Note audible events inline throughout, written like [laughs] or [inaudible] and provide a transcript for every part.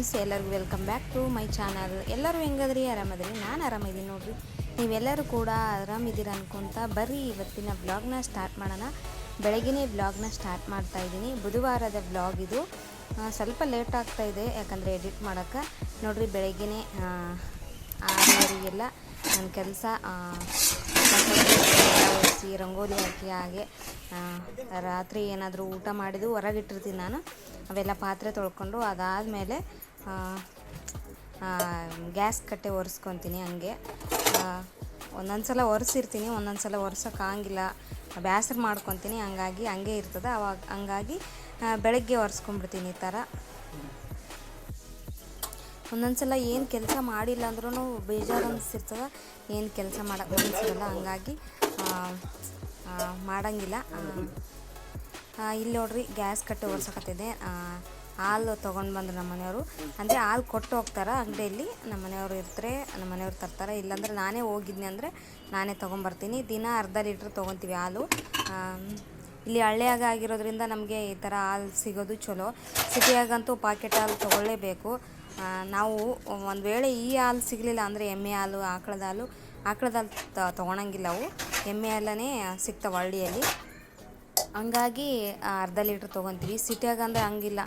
Friends, ಎಲ್ಲರಿಗೂ welcome back to my channel. ಎಲ್ಲರೂ ಹೆಂಗದ್ರಿ? ಆರಾಮದ್ರಿ? ನಾನು ಆರಾಮಿದ್ದೀನಿ ನೋಡಿರಿ. ನೀವೆಲ್ಲರೂ ಕೂಡ ಆರಾಮಿದ್ದೀರ ಅನ್ಕೊಂತ ಬರ್ರಿ ಇವತ್ತಿನ ಬ್ಲಾಗ್ನ ಸ್ಟಾರ್ಟ್ ಮಾಡೋಣ. ಬೆಳಗ್ಗೆನೇ ಬ್ಲಾಗ್ನ ಸ್ಟಾರ್ಟ್ ಮಾಡ್ತಾ ಇದ್ದೀನಿ. ಬುಧವಾರದ ಬ್ಲಾಗ್ ಇದು. ಸ್ವಲ್ಪ ಲೇಟ್ ಆಗ್ತಾ ಇದೆ, ಯಾಕಂದರೆ ಎಡಿಟ್ ಮಾಡೋಕ್ಕೆ ನೋಡಿರಿ, ಬೆಳಗ್ಗೆನೇ ಆರೂವರೆಗೆಲ್ಲ ನನ್ನ ಕೆಲಸ ಒರೆಸಿ [unintelligible] ರಂಗೋಲಿ ಹಾಕಿ ಹಾಗೆ ರಾತ್ರಿ ಏನಾದರೂ ಊಟ ಮಾಡಿದ್ದು ಹೊರಗಿಟ್ಟಿರ್ತೀನಿ ನಾನು. ಅವೆಲ್ಲ ಪಾತ್ರೆ ತೊಳ್ಕೊಂಡು ಅದಾದಮೇಲೆ ಗ್ಯಾಸ್ ಕಟ್ಟೆ ಒರೆಸ್ಕೊತೀನಿ ಹಂಗೆ. ಒಂದೊಂದು ಸಲ ಒರೆಸಿರ್ತೀನಿ ಒಂದೊಂದು ಸಲ ಒರ್ಸೋಕ್ಕಾಗಿಲ್ಲ ಬೇಸರ ಮಾಡ್ಕೊತೀನಿ, ಹಂಗಾಗಿ ಹಂಗೆ ಇರ್ತದೆ. ಅವಾಗ ಹಂಗಾಗಿ ಬೆಳಗ್ಗೆ ಒರೆಸ್ಕೊಂಡ್ಬಿಡ್ತೀನಿ ಈ ಥರ. ಒಂದೊಂದ್ಸಲ ಏನು ಕೆಲಸ ಮಾಡಿಲ್ಲ ಅಂದ್ರೂ ಬೇಜಾರು ಅನಿಸಿರ್ತದೆ ಏನು ಕೆಲಸ ಮಾಡೋಕ್ಕೆ ಅನಿಸಿರಲ್ಲ ಹಂಗಾಗಿ ಮಾಡಂಗಿಲ್ಲ. ಇಲ್ಲಿ ನೋಡ್ರಿ, ಗ್ಯಾಸ್ ಕಟ್ಟೆ ಒರ್ಸಕತ್ತಿದೆ ಹಾಲು ತೊಗೊಂಡು ಬಂದರು ನಮ್ಮ ಮನೆಯವರು ಅಂದರೆ ಹಾಲು ಕೊಟ್ಟು ಹೋಗ್ತಾರೆ ಅಂಗಡಿಯಲ್ಲಿ ನಮ್ಮ ಮನೆಯವರು ಇರ್ತಾರೆ ನಮ್ಮ ಮನೆಯವ್ರು ತರ್ತಾರೆ. ಇಲ್ಲಾಂದ್ರೆ ನಾನೇ ಹೋಗಿದ್ನಿ ಅಂದರೆ ನಾನೇ ತೊಗೊಂಬರ್ತೀನಿ ದಿನ ಅರ್ಧ ಲೀಟ್ರ್ ತೊಗೊತೀವಿ ಹಾಲು. ಇಲ್ಲಿ ಹಳ್ಳಿಯಾಗ ಆಗಿರೋದ್ರಿಂದ ನಮಗೆ ಈ ಥರ ಹಾಲು ಸಿಗೋದು ಚಲೋ. ಸಿಟಿಯಾಗಂತೂ ಪಾಕೆಟ್ ಹಾಲು ತೊಗೊಳ್ಳೇಬೇಕು. ನಾವು ಒಂದು ವೇಳೆ ಈ ಹಾಲು ಸಿಗಲಿಲ್ಲ ಅಂದರೆ ಎಮ್ಮೆ ಹಾಲು, ಆಕಳದ ಹಾಲು ಆಕಳದ ಹಾಲು ತೊಗೊಳಂಗಿಲ್ಲ ಅವು. ಎಮ್ಮೆ ಹಾಲನೇ ಸಿಗ್ತಾವೆ ಹಳ್ಳಿಯಲ್ಲಿ. ಹಂಗಾಗಿ ಅರ್ಧ ಲೀಟ್ರ್ ತೊಗೊತೀವಿ. ಸಿಟಿಯಾಗ ಅಂದರೆ ಹಂಗಿಲ್ಲ.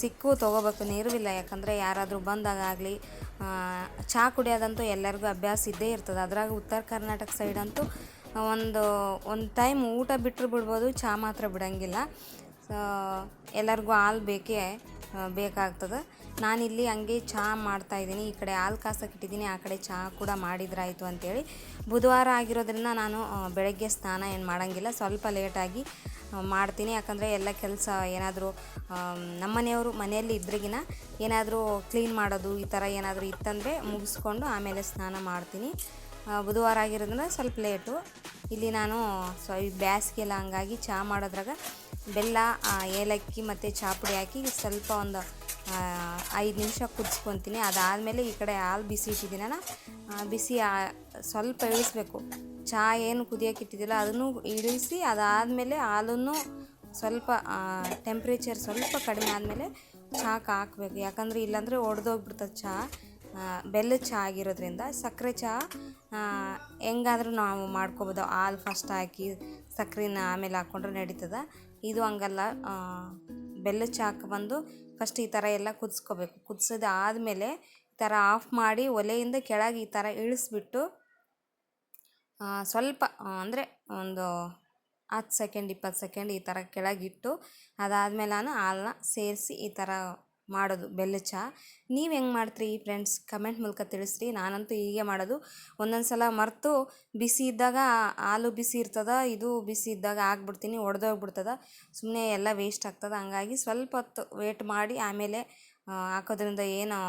ಸಿಕ್ಕು ತೊಗೋಬೇಕು, ನೀರುವಿಲ್ಲ. ಯಾಕಂದರೆ ಯಾರಾದರೂ ಬಂದಾಗಲಿ ಚಹಾ ಕುಡಿಯೋದಂತೂ ಎಲ್ಲರಿಗೂ ಅಭ್ಯಾಸ ಇದ್ದೇ ಇರ್ತದೆ. ಅದ್ರಾಗ ಉತ್ತರ ಕರ್ನಾಟಕ ಸೈಡ್ ಅಂತೂ ಒಂದು ಒಂದು ಟೈಮ್ ಊಟ ಬಿಟ್ಟರು ಬಿಡ್ಬೋದು ಚಹಾ ಮಾತ್ರ ಬಿಡೋಂಗಿಲ್ಲ. ಎಲ್ಲರಿಗೂ ಹಾಲು ಬೇಕೇ ಬೇಕಾಗ್ತದೆ. ನಾನಿಲ್ಲಿ ಹಂಗೆ ಚಹಾ ಮಾಡ್ತಾಯಿದ್ದೀನಿ ಈ ಕಡೆ ಹಾಲು ಕಾಸಕ್ಕೆ ಇಟ್ಟಿದ್ದೀನಿ ಆ ಕಡೆ ಚಹಾ ಕೂಡ ಮಾಡಿದ್ರಾಯಿತು ಅಂತೇಳಿ ಬುಧವಾರ ಆಗಿರೋದ್ರಿಂದ ನಾನು ಬೆಳಗ್ಗೆ ಸ್ನಾನ ಏನು ಮಾಡೋಂಗಿಲ್ಲ. ಸ್ವಲ್ಪ ಲೇಟಾಗಿ ಮಾಡ್ತೀನಿ. ಯಾಕಂದರೆ ಎಲ್ಲ ಕೆಲಸ ಏನಾದರೂ ನಮ್ಮ ಮನೆಯವರು ಮನೆಯಲ್ಲಿ ಇದ್ರಿಗಿನ ಏನಾದರೂ ಕ್ಲೀನ್ ಮಾಡೋದು, ಈ ಥರ ಏನಾದರೂ ಇತ್ತಂದರೆ ಮುಗಿಸ್ಕೊಂಡು ಆಮೇಲೆ ಸ್ನಾನ ಮಾಡ್ತೀನಿ. ಬುಧವಾರ ಆಗಿರೋದ್ರಿಂದ ಸ್ವಲ್ಪ ಲೇಟು ಇಲ್ಲಿ ನಾನು ಸ್ವ ಬ್ಯಾಸ್ಗೆಲ್ಲ ಹಂಗಾಗಿ ಚಹಾ ಮಾಡೋದ್ರಾಗ ಬೆಲ್ಲ ಏಲಕ್ಕಿ ಮತ್ತು ಚಹಾ ಪುಡಿ ಹಾಕಿ ಸ್ವಲ್ಪ ಒಂದು ಐದು ನಿಮಿಷ ಕುದಿಸ್ಕೊತೀನಿ. ಅದಾದಮೇಲೆ ಈ ಕಡೆ ಹಾಲು ಬಿಸಿ ಇಟ್ಟಿದ್ದೀನಲ್ಲ ಬಿಸಿ ಸ್ವಲ್ಪ ಇಳಿಸ್ಬೇಕು. ಚಹಾ ಏನು ಕುದಿಯೋಕೆ ಇಟ್ಟಿದ್ದಿಲ್ಲ, ಅದನ್ನು ಇಳಿಸಿ ಅದಾದಮೇಲೆ ಹಾಲನ್ನು ಸ್ವಲ್ಪ ಟೆಂಪ್ರೇಚರ್ ಸ್ವಲ್ಪ ಕಡಿಮೆ ಆದಮೇಲೆ ಚಹಾಕ್ಕೆ ಹಾಕಬೇಕು. ಯಾಕಂದರೆ ಇಲ್ಲಾಂದರೆ ಒಡೆದೋಗ್ಬಿಡ್ತದೆ ಚಹಾ ಬೆಲ್ಲದ ಚಹಾ ಆಗಿರೋದ್ರಿಂದ ಸಕ್ಕರೆ ಚಹಾ ಹೆಂಗಾದರೂ ನಾವು ಮಾಡ್ಕೊಬೋದು. ಹಾಲು ಫಸ್ಟ್ ಹಾಕಿ ಸಕ್ಕರೆನ ಆಮೇಲೆ ಹಾಕ್ಕೊಂಡ್ರೆ ನಡೀತದೆ. ಇದು ಹಂಗಲ್ಲ ಬೆಲ್ಲದ ಚಹಾಕ್ಕೆ ಬಂದು ಫಸ್ಟ್ ಈ ಥರ ಎಲ್ಲ ಕುದಿಸ್ಕೋಬೇಕು. ಕುದಿಸೋದು ಆದಮೇಲೆ ಈ ಥರ ಆಫ್ ಮಾಡಿ ಒಲೆಯಿಂದ ಕೆಳಗೆ ಈ ಥರ ಇಳಿಸ್ಬಿಟ್ಟು ಸ್ವಲ್ಪ ಅಂದರೆ ಒಂದು ಹತ್ತು ಸೆಕೆಂಡ್, ಇಪ್ಪತ್ತು ಸೆಕೆಂಡ್ ಈ ಥರ ಕೆಳಗಿಟ್ಟು ಅದಾದಮೇಲೆ ನಾನು ಹಾಲನ್ನ ಸೇರಿಸಿ ಈ ಥರ ಮಾಡೋದು, ಬೆಲ್ಲ ಚಹಾ. ನೀವು ಹೆಂಗೆ ಮಾಡ್ತೀರಿ ಫ್ರೆಂಡ್ಸ್ ಕಮೆಂಟ್ ಮೂಲಕ ತಿಳಿಸ್ರಿ. ನಾನಂತೂ ಹೀಗೆ ಮಾಡೋದು. ಒಂದೊಂದು ಸಲ ಮರೆತು ಬಿಸಿ ಇದ್ದಾಗ ಹಾಲು ಬಿಸಿ ಇರ್ತದ, ಇದು ಬಿಸಿ ಇದ್ದಾಗ ಹಾಕ್ಬಿಡ್ತೀನಿ ಒಡೆದೋಗ್ಬಿಡ್ತದ. ಸುಮ್ಮನೆ ಎಲ್ಲ ವೇಸ್ಟ್ ಆಗ್ತದೆ. ಹಂಗಾಗಿ ಸ್ವಲ್ಪ ಹೊತ್ತು ವೇಟ್ ಮಾಡಿ ಆಮೇಲೆ ಹಾಕೋದ್ರಿಂದ ಏನು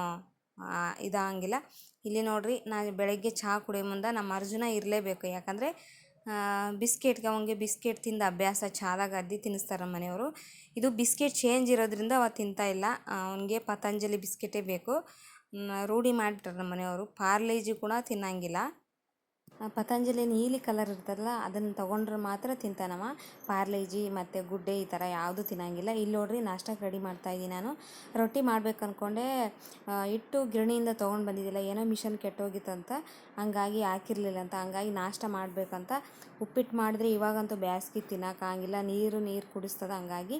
ಇದಾಗಂಗಿಲ್ಲ. ಇಲ್ಲಿ ನೋಡ್ರಿ ನಾನು ಬೆಳಗ್ಗೆ ಚಹಾ ಕುಡಿಯೋ ಮುಂದೆ ನಮ್ಮ ಅರ್ಜುನ ಇರಲೇಬೇಕು. ಯಾಕಂದರೆ ಬಿಸ್ಕೆಟ್ಗೆ ಅವಂಗೆ ಬಿಸ್ಕೆಟ್ ತಿಂದ ಅಭ್ಯಾಸ ಚಹಾದಾಗ ಅದ್ದಿ ತಿನ್ನಿಸ್ತಾರೆ ನಮ್ಮ ಮನೆಯವರು. ಇದು ಬಿಸ್ಕೆಟ್ ಚೇಂಜ್ ಇರೋದ್ರಿಂದ ಅವ ಇಲ್ಲ. ಅವನಿಗೆ ಪತಂಜಲಿ ಬಿಸ್ಕೆಟೇ ಬೇಕು. ರೂಢಿ ಮಾಡಿಬಿಟ್ರೆ ನಮ್ಮ ಮನೆಯವರು. ಪಾರ್ಲೇಜಿ ಕೂಡ ತಿನ್ನಂಗಿಲ್ಲ. ಪತಂಜಲಿ ನೀಲಿ ಕಲರ್ ಇರ್ತದಲ್ಲ, ಅದನ್ನು ತೊಗೊಂಡ್ರೆ ಮಾತ್ರ ತಿಂತಾನವ. ಪಾರ್ಲೇಜಿ ಮತ್ತು ಗುಡ್ಡೆ ಈ ಥರ ಯಾವುದು ತಿನ್ನಂಗಿಲ್ಲ. ಇಲ್ಲಿ ನೋಡ್ರಿ ನಾಷ್ಟಕ್ಕೆ ರೆಡಿ ಮಾಡ್ತಾಯಿದ್ದೀನಿ ನಾನು. ರೊಟ್ಟಿ ಮಾಡ್ಬೇಕು ಅಂದ್ಕೊಂಡೆ ಇಟ್ಟು ಗಿರಣಿಯಿಂದ ತೊಗೊಂಡು ಬಂದಿದ್ದಿಲ್ಲ. ಏನೋ ಮಿಷನ್ ಕೆಟ್ಟೋಗಿತ್ತಂತ ಹಂಗಾಗಿ ಹಾಕಿರಲಿಲ್ಲ ಅಂತ. ಹಂಗಾಗಿ ನಾಷ್ಟ ಮಾಡಬೇಕಂತ ಉಪ್ಪಿಟ್ಟು ಮಾಡಿದ್ರೆ ಇವಾಗಂತೂ ಬ್ಯಾಸ್ಗೆ ತಿನ್ನೋಕ್ಕಾಗಿಲ್ಲ ನೀರು ನೀರು ಕುಡಿಸ್ತದೆ. ಹಂಗಾಗಿ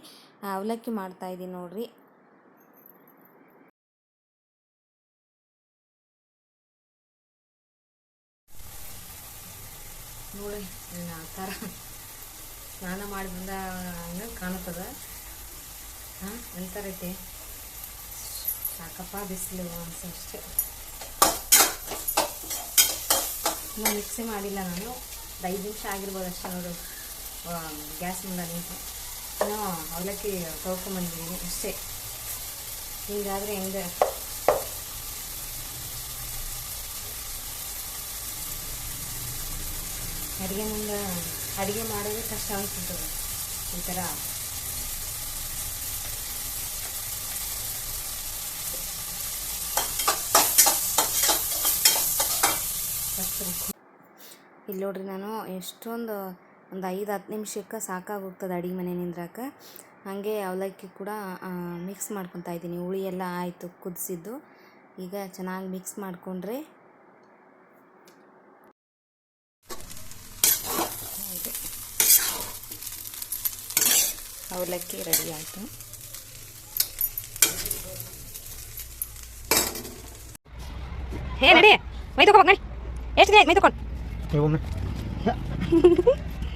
ಅವಲಕ್ಕಿ ಮಾಡ್ತಾಯಿದ್ದೀನಿ ನೋಡ್ರಿ. ನೋಡಿ ಆ ಥರ ಸ್ನಾನ ಮಾಡಿ ಬಂದ ಹಂಗೆ ಕಾಣುತ್ತದೆ. ಹಾಂ ಎಂಥರೈತಿ ಸಾಕಪ್ಪ ಬಿಸಿಲು ಅನ್ಸಷ್ಟೆ ನಾನು ಮಿಕ್ಸಿ ಮಾಡಿಲ್ಲ ನಾನು. ಐದು ನಿಮಿಷ ಆಗಿರ್ಬೋದು ಅಷ್ಟೇ ನೋಡು. ಗ್ಯಾಸ್ ಮುಂದೆ ನಿಂತು. ಇನ್ನೂ ಅವಲಕ್ಕಿ ತೊಳ್ಕೊಂಬಂದಿದ್ದೀನಿ ಅಷ್ಟೇ. ಹಿಂಗಾದರೆ ಹೆಂಗೆ? ಅಡುಗೆ ಮುಂದೆ ಅಡುಗೆ ಮಾಡೋದೇ ಕಷ್ಟ ಅನ್ಸುತ್ತೆ. ಈ ಥರ ಇಲ್ಲಿ ನೋಡ್ರಿ ನಾನು ಎಷ್ಟೊಂದು ಒಂದು ಐದು ಹತ್ತು ನಿಮಿಷಕ್ಕೆ ಸಾಕಾಗೋಗ್ತದೆ ಅಡುಗೆ ಮನೆ ನಿಂದ್ರಕ್ಕೆ ಹಾಗೆ ಅವಲಕ್ಕಿ ಕೂಡ ಮಿಕ್ಸ್ ಮಾಡ್ಕೊತಾ ಇದ್ದೀನಿ. ಹುಳಿ ಎಲ್ಲ ಆಯಿತು, ಕುದಿಸಿದ್ದು. ಈಗ ಚೆನ್ನಾಗಿ ಮಿಕ್ಸ್ ಮಾಡಿಕೊಂಡ್ರೆ ಅವಲಕ್ಕಿ ರೆಡಿ ಆಯಿತು. ಹೇ ನಡಿ ಮೈ ತಗೋಬೇಕು ನಡಿ. ಎಷ್ಟು ದಿನ ಆಯ್ತು ಮೈ ತಗೊಂಡು ಒಮ್ಮೆ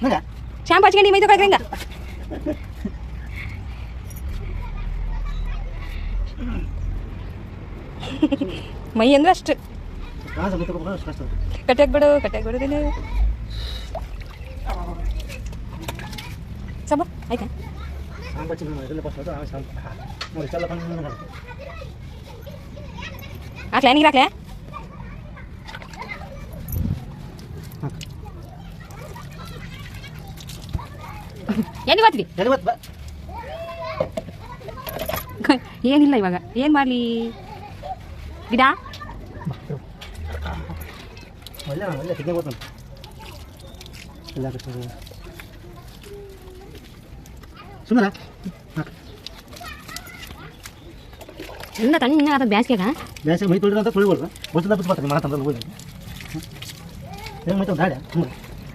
ಮಗ ಶಾಂಪು ಹಚ್ಕೊಂಡು ಮೈ ತಗೊಳ್ರಿ ಹಿಂಗ [laughs] ಮೈ ಅಂದ್ರೆ ಅಷ್ಟು. ಕಾಸ ಬಿಟ್ಟು ಕಷ್ಟ ಕಟ್ಟಾಕ್ ಬಿಡು ಕಟ್ಟಾಕ್ ಬಿಡೋದಿಲ್ಲ ಸಬ ಆಯ್ತಾ? ಸಾಂಬ ಚಿನ್ನ ಇದೆಲ್ಲ ಫಸ್ಟ್ ಅದು ಆಮೇಲೆ ಸಾಂಬ ನೋಡಿ ಇಷ್ಟೆಲ್ಲ ಬಂದು ಹಾಕ್ಲಾ ನೀರು ಹಾಕ್ಲಾ ಎಲ್ಲಿ ಬರ್ತೀವಿ ಎಲ್ಲಿ ಮತ್ತೆ ಬಾ ಏನಿಲ್ಲ ಇವಾಗ ಏನು ಮಾಡಲಿ ಗಿಡ ಒಳ್ಳೆ ಒಳ್ಳೆ ತಿಂದೆ ಗೊತ್ತಂತ ಎಲ್ಲ ಸುಮ್ಮನೆ ಚಂದ ತಣ್ಣ ಅದ ಬ್ಯಾಸ್ಗೆಗ? ಬ್ಯಾಸ್ಗೆ ಮೈ ತೊಳಿದ್ರೆ ಅಂತ ತೊಳಿಬಾರ್ದು. ಗೊತ್ತಿಲ್ಲ ಬಿಟ್ಟು ಬರ್ತೀನಿ ಮಾತಂದ್ರೆ ಹೋಗಿ ಏನು ಮೈ ಗಾಡಿ ಹ್ಞೂ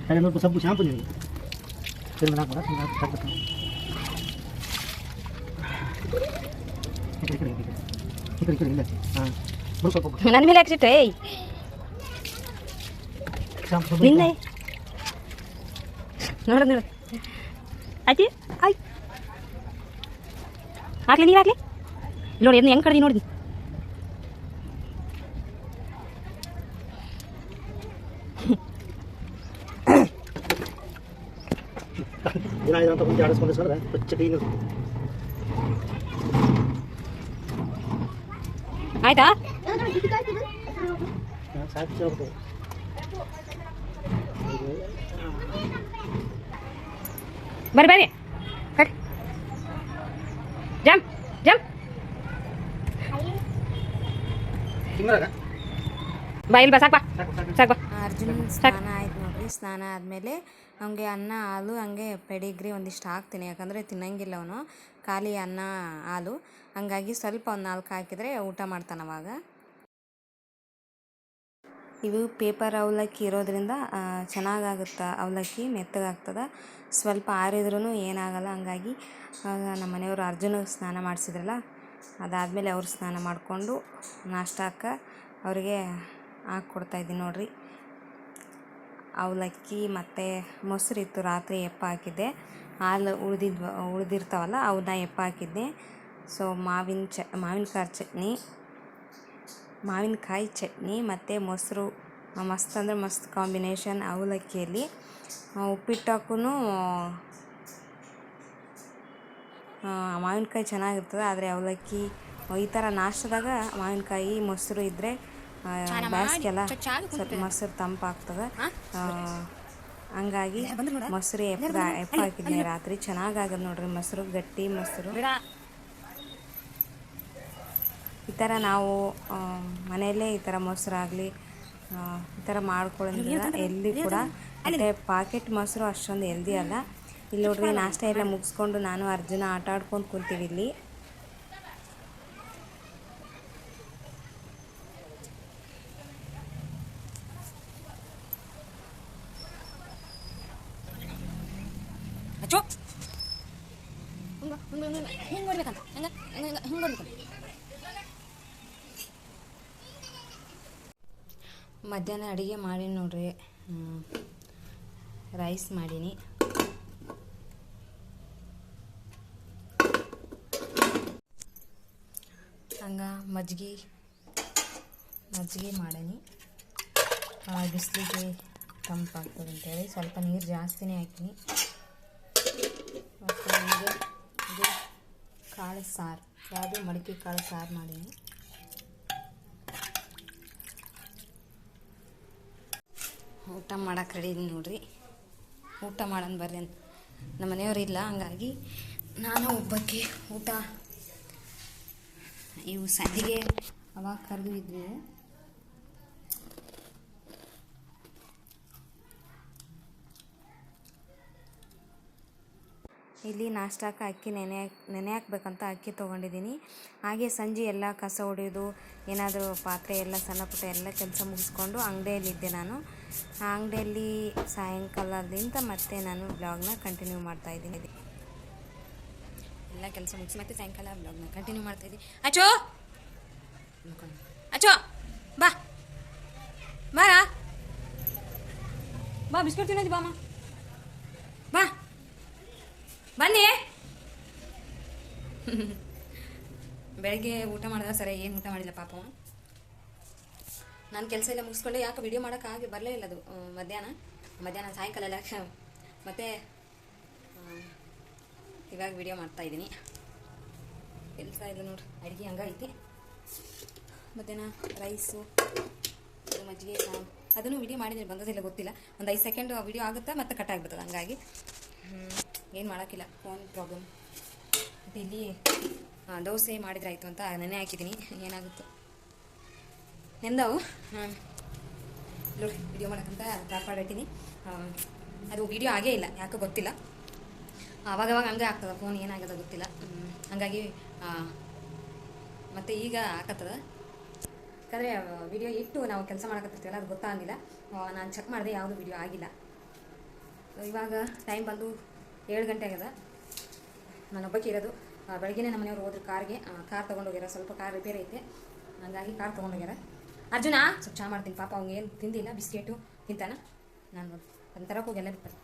ಗಾಡಿ ನೋಡಿ ಸ್ವಲ್ಪ ಶಾಂಪು ನಿಮಗೆ ಹಾಕ್ಬೇಕು ಈ ಕಡೆ ಇಲ್ಲ ನನ್ನ ಮೇಲೆ ಹಾಕ್ಸಿಟ್ಟೆ ನಿನ್ನೆ? ನೋಡ ನೋಡ. ಆಯ್ತು? ಹಾಕ್ಲಿ ನೀರು ಹಾಕ್ಲಿ ನೋಡಿ ಏನು ಹೆಂಗೆ ಕಡ್ದಿ ನೋಡಿದ್ವಿ ದಿನ ಐದು ಅಂತ ಮುಂಚೆ ಆಡಿಸ್ಕೊಂಡು ಸರ್ ಸ್ವಚ್ಛ ಕ್ಲೀನ್ ಆಯ್ತಾ? ಸಾಕು ಹೇಳ್ಬಿಟ್ಟು ಬರ್ರಿ ಬರ್ರಿ. ಕಟ್ ಜಂಪ್ ಜಂಪ್ ಬೈಲ್ ಬಾ ಬಾ ಸಾಕು ಬಾ. ಸಾಕು ಸಾಕು. ಸಾಕು ಬಾ. ಅರ್ಜುನ್ ಸ್ನಾನ ಆಯ್ತು ನೋಡ್ರಿ ಸ್ನಾನ ಆದಮೇಲೆ ಅವನಿಗೆ ಅನ್ನ ಹಾಲು ಹಂಗೆ ಪೆಡಿಗ್ರಿ ಒಂದಿಷ್ಟು ಹಾಕ್ತೀನಿ. ಯಾಕಂದರೆ ತಿನ್ನಂಗಿಲ್ಲ ಅವನು. ಖಾಲಿ ಅನ್ನ ಹಾಲು. ಹಂಗಾಗಿ ಸ್ವಲ್ಪ ಒಂದು ನಾಲ್ಕು ಹಾಕಿದ್ರೆ ಊಟ ಮಾಡ್ತಾನೆ ಅವಾಗ. ಇವು ಪೇಪರ್ ಅವಲಕ್ಕಿ ಇರೋದರಿಂದ ಚೆನ್ನಾಗಾಗುತ್ತೆ? ಅವಲಕ್ಕಿ ಮೆತ್ತಗಾಗ್ತದೆ? ಸ್ವಲ್ಪ ಆರಿದ್ರೂ ಏನಾಗಲ್ಲ? ಹಂಗಾಗಿ ನಮ್ಮ ಮನೆಯವರು ಅರ್ಜುನಿಗೆ ಸ್ನಾನ ಮಾಡಿಸಿದ್ರಲ್ಲ, ಅದಾದಮೇಲೆ ಅವರು ಸ್ನಾನ ಮಾಡಿಕೊಂಡು ನಾಷ್ಟಕ್ಕೆ ಅವರಿಗೆ ಹಾಕ್ಕೊಡ್ತಾಯಿದ್ದೀನಿ ನೋಡಿರಿ. ಅವಲಕ್ಕಿ ಮತ್ತು ಮೊಸರು ಇತ್ತು, ರಾತ್ರಿ ಎಪ್ಪ ಹಾಕಿದ್ದೆ. ಹಾಲು ಉಳಿದಿದ್ವ, ಉಳಿದಿರ್ತಾವಲ್ಲ ಅವನ್ನ ಎಪ್ಪ ಹಾಕಿದ್ದೆ. ಸೊ ಮಾವಿನ ಚ ಮಾವಿನಕಾಯಿ ಚಟ್ನಿ. ಮಾವಿನಕಾಯಿ ಚಟ್ನಿ ಮತ್ತು ಮೊಸರು ಮಸ್ತ್ ಅಂದರೆ ಮಸ್ತ್ ಕಾಂಬಿನೇಷನ್ ಅವಲಕ್ಕಿಯಲ್ಲಿ. ಉಪ್ಪಿಟ್ಟಕ್ಕೂ ಮಾವಿನಕಾಯಿ ಚೆನ್ನಾಗಿರ್ತದೆ ಆದರೆ ಅವಲಕ್ಕಿ ಈ ಥರ ನಾಷ್ಟದಾಗ ಮಾವಿನಕಾಯಿ ಮೊಸರು ಇದ್ದರೆ ಬೇಸಿಗೆಲ್ಲ ಸ್ವಲ್ಪ ಮೊಸರು ತಂಪಾಗ್ತದೆ. ಹಂಗಾಗಿ ಮೊಸರು ಎಪ್ಪ ಎಪ್ಪ ಹಾಕಿದ್ನಿ ರಾತ್ರಿ? ಚೆನ್ನಾಗಾಗದ ನೋಡ್ರಿ ಮೊಸರು ಗಟ್ಟಿ ಮೊಸರು. ಈ ಥರ ನಾವು ಮನೆಯಲ್ಲೇ ಈ ಥರ ಮೊಸರಾಗಲಿ ಈ ಥರ ಮಾಡ್ಕೊಳ್ಳೋದ್ರಿಂದ ಎಲ್ಲಿ ಕೂಡ ಮತ್ತು ಪಾಕೆಟ್ ಮೊಸರು ಅಷ್ಟೊಂದು ಹೆಲ್ದಿ ಅಲ್ಲ. ಇಲ್ಲಿ ನೋಡ್ರಿ ನಾಷ್ಟ ಎಲ್ಲ ಮುಗಿಸ್ಕೊಂಡು ನಾನು ಅರ್ಜುನ ಆಟ ಆಡ್ಕೊಂಡು ಕುಂತೀವಿ ಇಲ್ಲಿ. ಹಿಂಗೆ ಹಿಂಗ ಹಿಂಗ ಹಿಂಗ. ಹಿಂಗೆ ಮಧ್ಯಾಹ್ನ ಅಡುಗೆ ಮಾಡೀನಿ ನೋಡ್ರಿ. ರೈಸ್ ಮಾಡೀನಿ. ಹಂಗ ಮಜ್ಜಿಗೆ ಮಜ್ಜಿಗೆ ಮಾಡೀನಿ. ಬಿಸಿಲಿಗೆ ತಂಪಾಗ್ತದೆ ಅಂತೇಳಿ ಸ್ವಲ್ಪ ನೀರು ಜಾಸ್ತಿನೇ ಹಾಕಿನಿ. ಮತ್ತು ನನಗೆ ಇದು ಕಾಳು ಸಾರು, ಯಾವುದು ಮಡಿಕೆ ಕಾಳು ಸಾರು ಮಾಡೀನಿ. ಊಟ ಮಾಡಕ್ಕೆ ರೆಡಿ ನೋಡ್ರಿ. ಊಟ ಮಾಡೋಣ ಬರ್ರಿ ಅಂತ. ನಮ್ಮ ಮನೆಯವ್ರು ಇಲ್ಲ, ಹಂಗಾಗಿ ನಾನು ಒಬ್ಬಕ್ಕೆ ಊಟ. ಇವು ಸಂಜೆಗೆ ಅವಾಗ ಕರೆದು ಇದ್ವಿ. ಇಲ್ಲಿ ನಾಷ್ಟಕ್ಕೆ ಅಕ್ಕಿ ನೆನೆ ನೆನೆ ಹಾಕ್ಬೇಕಂತ ಅಕ್ಕಿ ತೊಗೊಂಡಿದ್ದೀನಿ. ಹಾಗೆ ಸಂಜೆ ಎಲ್ಲ ಕಸ ಹೊಡೆಯೋದು ಏನಾದರೂ ಪಾತ್ರೆ ಎಲ್ಲ ಸಣ್ಣ ಪುಟ್ಟ ಎಲ್ಲ ಕೆಲಸ ಮುಗಿಸ್ಕೊಂಡು ಅಂಗಡಿಯಲ್ಲಿದ್ದೆ ನಾನು. ಆ ಅಂಗಡಿಯಲ್ಲಿ ಸಾಯಂಕಾಲದಿಂದ ಮತ್ತೆ ನಾನು ಬ್ಲಾಗ್ನ ಕಂಟಿನ್ಯೂ ಮಾಡ್ತಾ ಇದ್ದೀನಿ. ಎಲ್ಲ ಕೆಲಸ ಮುಗಿಸಿ ಮತ್ತೆ ಸಾಯಂಕಾಲ ಬ್ಲಾಗ್ನ ಕಂಟಿನ್ಯೂ ಮಾಡ್ತಾ ಇದ್ದೀನಿ. ಅಚೋ ಅಚೋ ಬಾ! ಬಾರಾ? ಬಾ ಬಿಸ್ಕೊಡ್ತೀನಿ ಬಾಮ್ಮ ಬಾ ಬನ್ನಿ ಬೆಳಗ್ಗೆ ಊಟ ಮಾಡಿದ್ರೆ ಸರಿ ಏನು ಊಟ ಮಾಡಿಲ್ಲ ಪಾಪ. ನಾನು ಕೆಲಸ ಎಲ್ಲ ಮುಗಿಸ್ಕೊಂಡೆ ಯಾಕೆ ವಿಡಿಯೋ ಮಾಡೋಕ್ಕಾಗಿ ಬರಲೇ ಇಲ್ಲ ಅದು ಮಧ್ಯಾಹ್ನ. ಮಧ್ಯಾಹ್ನ ಸಾಯಂಕಾಲ ಎಲ್ಲ. ಮತ್ತು ಇವಾಗ ವಿಡಿಯೋ ಮಾಡ್ತಾ ಇದ್ದೀನಿ. ಕೆಲಸ ಇಲ್ಲ ನೋಡ್ರಿ ಅಡುಗೆ ಹಂಗೈತಿ ಮಧ್ಯಾಹ್ನ ರೈಸು ಮಜ್ಜಿಗೆ ಅದನ್ನು ವಿಡಿಯೋ ಮಾಡಿದ್ದೀನಿ ಬಂದದಿಲ್ಲ ಗೊತ್ತಿಲ್ಲ. ಒಂದು ಐದು ಸೆಕೆಂಡ್ ವಿಡಿಯೋ ಆಗುತ್ತೆ ಮತ್ತೆ ಕಟ್ ಆಗಿಬಿಡ್ತದೆ ಹಂಗಾಗಿ. ಏನು ಮಾಡೋಕ್ಕಿಲ್ಲ ಫೋನ್ ಪ್ರಾಬ್ಲಮ್ ಇಲ್ಲಿ ದೋಸೆ ದೋಸೆ ಆಯಿತು ಅಂತ ನೆನೆ ಹಾಕಿದ್ದೀನಿ. ಏನಾಗುತ್ತೆ? ನೆಂದವು? ನೋಡಿ ವಿಡಿಯೋ ಮಾಡೋಕ್ಕಂತ ಕಾಪಾಡಿಟ್ಟಿನಿ ಅದು ವಿಡಿಯೋ ಆಗೇ ಇಲ್ಲ, ಯಾಕೋ ಗೊತ್ತಿಲ್ಲ. ಅವಾಗವಾಗ ಹಂಗೆ ಆಗ್ತದೆ ಫೋನ್ ಏನಾಗ್ಯದ ಗೊತ್ತಿಲ್ಲ. ಹಾಗಾಗಿ ಮತ್ತು ಈಗ ಹಾಕತ್ತದ ಯಾಕಂದರೆ ವಿಡಿಯೋ ಇಟ್ಟು ನಾವು ಕೆಲಸ ಮಾಡಕತ್ತಿರ್ತೀವಲ್ಲ, ಅದು ಗೊತ್ತಾಗಿಲ್ಲ. ನಾನು ಚೆಕ್ ಮಾಡಿದೆ ಯಾವುದು ವಿಡಿಯೋ ಆಗಿಲ್ಲ. ಇವಾಗ ಟೈಮ್ ಬಂದು ಏಳು ಗಂಟೆ ಆಗ್ಯದ. ನಾನು ಒಬ್ಬಕ್ಕೆ ಇರೋದು. ಬೆಳಗ್ಗೆ ಮನೆಯವ್ರು ಹೋದ್ರು ಕಾರ್ಗೆ. ಕಾರ್ ತೊಗೊಂಡೋಗ್ಯಾರ. ಸ್ವಲ್ಪ ಕಾರ್ ರಿಪೇರಿ ಐತೆ. ಹಂಗಾಗಿ ಕಾರ್ ತೊಗೊಂಡೋಗ್ಯಾರ. ಅರ್ಜುನ, ಸ್ವಲ್ಪ ಚಾ ಮಾಡ್ತೀನಿ. ಪಾಪ ಅವ್ನು ಏನು ತಿಂದಿಲ್ಲ, ಬಿಸ್ಕೆಟು ತಿಂತಾನ. ನಾನು ಅದನ್ನ ತರಕ್ಕೆ ಹೋಗಿ ಎಲ್ಲ ಬಿಡ್ತಾರೆ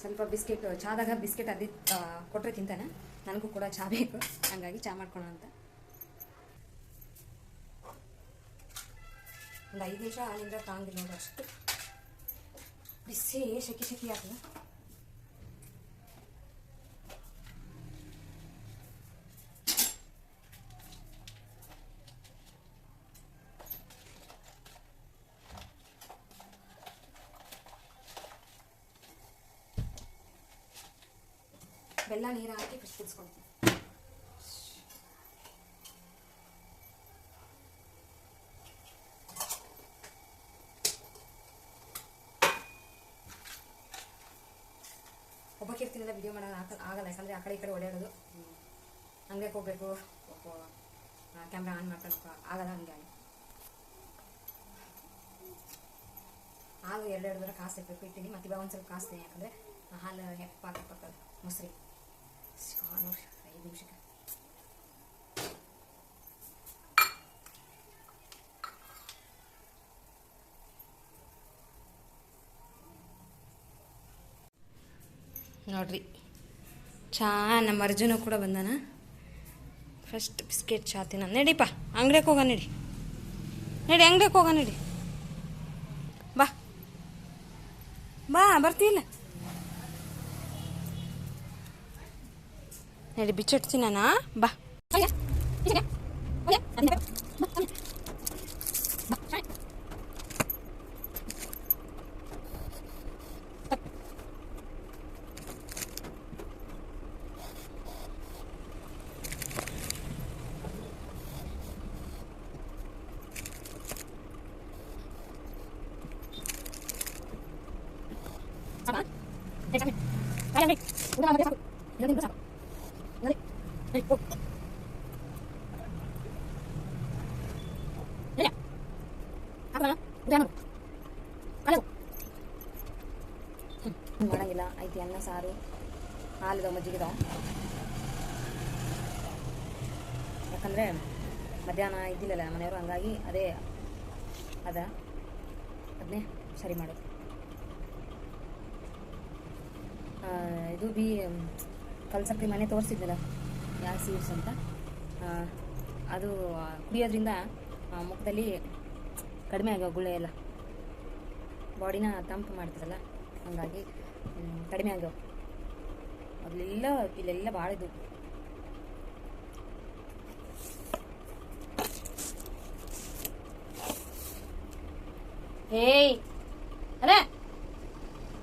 ಸ್ವಲ್ಪ ಬಿಸ್ಕೆಟ್, ಚಾದಾಗ ಬಿಸ್ಕೆಟ್ ಅದಿ ಕೊಟ್ಟರೆ ತಿಂತಾನೆ. ನನಗೂ ಕೂಡ ಚಾ ಬೇಕು. ಹಂಗಾಗಿ ಚಾ ಮಾಡ್ಕೊಳ್ಳೋಣ ಅಂತ. ಒಂದು ಐದು ನಿಮಿಷ ಹಾಲಿಂದ ತಾಂಗಿಲ್ಲ ಅಷ್ಟು. ಬಿಸಿ, ಶೆಕೆ ಶೆಕೆ ಆಗ್ತದೆ. ಬೆಲ್ಲ ನೀರು ಹಾಕಿ ಫಸ್ಟ್ ಕುದಿಸ್ಕೊಳ್ತೀನಿ. ಒಬ್ಬಕ್ಕೆ ಇರ್ತೀನಲ್ಲ ವಿಡಿಯೋ ಮಾಡೋದು ಆಗ ಆಗಲ್ಲ. ಯಾಕಂದರೆ ಆ ಕಡೆ ಈ ಕಡೆ ಓಡಾಡೋದು. ಹಂಗೆ ಹೋಗ್ಬೇಕು ಕ್ಯಾಮ್ರಾ ಆನ್ ಮಾಡ್ಕೊಂಡು ಆಗಲ್ಲ ಹಂಗೆ ಹಾಲು ಎರಡೆರಡು ದರ ಕಾಸು ಇರಬೇಕು. ಇಟ್ಟಿನಿ ಮತ್ತೆ ಇವಾಗ ಒಂದು ಸ್ವಲ್ಪ ಕಾಸ್ತೀನಿ. ಯಾಕಂದರೆ ಹಾಲು ಹೆಪ್ಪ ಹಾಕಿ ಮೊಸರಿ ನಿಮಿಷಕ್ಕೆ ನೋಡ್ರಿ, ಚಾ ನಮ್ಮ ಅರ್ಜುನ ಕೂಡ ಬಂದಾನ. ಫಸ್ಟ್ ಬಿಸ್ಕೆಟ್ ಚಾ ತಿನ್ನ ನಡಿಪ್ಪ ಅಂಗಡಿಗೆ ಹೋಗ ನಡಿ. ನಡಿ ಅಂಗಡಿಗೆ ಹೋಗ ನಡಿ. ಬಾ. ಬಾ ಬರ್ತಿಲ್ಲ ನಡಿ ಬಿಚ್ಚಿಟ್ಟು ತಿನ್ನಣ ಬಾ ಮಾಡಂಗಿಲ್ಲ ಐತಿ ಅನ್ನ ಸಾರು. ಹಾಲಿದ ಮಜ್ಜಿಗೆದ ಯಾಕಂದರೆ ಮಧ್ಯಾಹ್ನ ಇದ್ದಿಲ್ಲಲ್ಲ ಮನೆಯವರು, ಹಂಗಾಗಿ ಅದೇ ಅದ. ಅದನ್ನೇ ಸರಿ ಮಾಡೋದು. ಇದು ಬಿ ಕಲ್ಸಕ್ರಿ ಮನೆ ತೋರಿಸಿದ್ದಲ್ಲ ಯಾವ ಸೀಡ್ಸ್ ಅಂತ. ಅದು ಕುಡಿಯೋದ್ರಿಂದ ಮುಖದಲ್ಲಿ ಕಡಿಮೆ ಆಗ್ಯಾವ ಗುಳ್ಳೆ ಎಲ್ಲ. ಬಾಡಿನ ತಂಪು ಮಾಡ್ತದಲ್ಲ, ಹಂಗಾಗಿ ಕಡಿಮೆ ಆಗ್ಯಾವ. ಮೊದಲೆಲ್ಲ ಇಲ್ಲೆಲ್ಲ ಭಾಳ ಇದು ಏಯ್, ಅರೇ,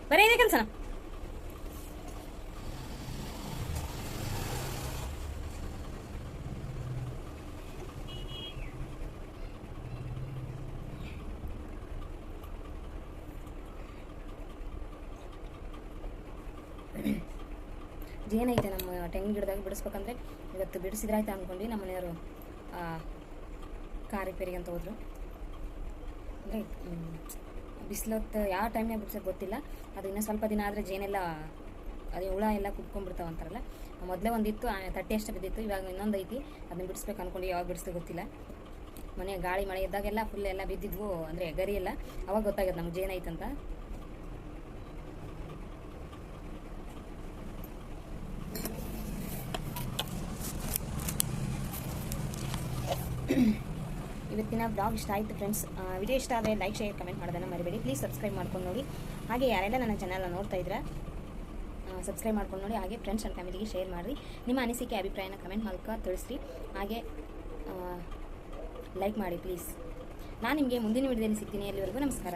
ಬರೀ ಇದೆ ಕೆಲಸ ಜೇನೈತೆ ನಮ್ಮ ತೆಂಗಿನ ಗಿಡದಾಗ ಬಿಡಿಸ್ಬೇಕಂದ್ರೆ ಇವತ್ತು ಬಿಡಿಸಿದ್ರಾಯ್ತು ಅಂದ್ಕೊಂಡು ನಮ್ಮ ಮನೆಯವರು ಕಾರ್ ರಿಪೇರಿಗೆ ಅಂತ ಹೋದ್ರು. ಅಂದರೆ ಬಿಸಿಲೊತ್ತು ಯಾವ ಟೈಮ್ನಾಗ ಬಿಡ್ಸೋಕೆ ಗೊತ್ತಿಲ್ಲ. ಅದು ಇನ್ನೂ ಸ್ವಲ್ಪ ದಿನ ಆದರೆ ಜೇನೆಲ್ಲ, ಅದೇ ಹುಳ ಎಲ್ಲ ಕುಟ್ಕೊಂಡ್ಬಿಡ್ತಾವ ಅಂತಾರಲ್ಲ. ಮೊದಲೇ ಒಂದಿತ್ತು ತಟ್ಟೆ ಅಷ್ಟು ಬಿದ್ದಿತ್ತು, ಇವಾಗ ಇನ್ನೊಂದು ಐತಿ. ಅದನ್ನ ಬಿಡಿಸ್ಬೇಕು ಅಂದ್ಕೊಂಡು ಯಾವಾಗ ಬಿಡಿಸ್ತು ಗೊತ್ತಿಲ್ಲ. ಮನೆ ಗಾಳಿ, ಮಳೆ ಇದ್ದಾಗೆಲ್ಲ ಫುಲ್ ಎಲ್ಲ ಬಿದ್ದಿದ್ವು, ಅಂದರೆ ಗರಿ ಎಲ್ಲ ಅವಾಗ ಗೊತ್ತಾಗ್ಯದ ನಮ್ಗೆ ಜೇನೈತಂತ ಇವತ್ತಿನ ಬ್ಲಾಗ್ ಇಷ್ಟ ಆಯಿತು ಫ್ರೆಂಡ್ಸ್ ವಿಡಿಯೋ ಇಷ್ಟ ಆದರೆ ಲೈಕ್ ಶೇರ್ ಕಮೆಂಟ್ ಮಾಡೋದನ್ನು ಮರಿಬೇಡಿ. ಪ್ಲೀಸ್ ಸಬ್ಸ್ಕ್ರೈಬ್ ಮಾಡ್ಕೊಂಡು ನೋಡಿ. ಹಾಗೆ ಯಾರೆಲ್ಲ ನನ್ನ ಚಾನಲ್ನ ನೋಡ್ತಾ ಇದ್ರೆ ಸಬ್ಸ್ಕ್ರೈಬ್ ಮಾಡ್ಕೊಂಡು ನೋಡಿ. ಹಾಗೆ ಫ್ರೆಂಡ್ಸ್ ಆ್ಯಂಡ್ ಫ್ಯಾಮಿಲಿಗೆ ಶೇರ್ ಮಾಡಿರಿ. ನಿಮ್ಮ ಅನಿಸಿಕೆ, ಅಭಿಪ್ರಾಯನ ಕಮೆಂಟ್ ಮೂಲಕ ತಿಳಿಸ್ರಿ. ಹಾಗೆ ಲೈಕ್ ಮಾಡಿ ಪ್ಲೀಸ್ ನಾನು ನಿಮಗೆ ಮುಂದಿನ ವಿಡಿಯೋದಲ್ಲಿ ಸಿಗ್ತೀನಿ. ಅಲ್ಲಿವರೆಗೂ ನಮಸ್ಕಾರ.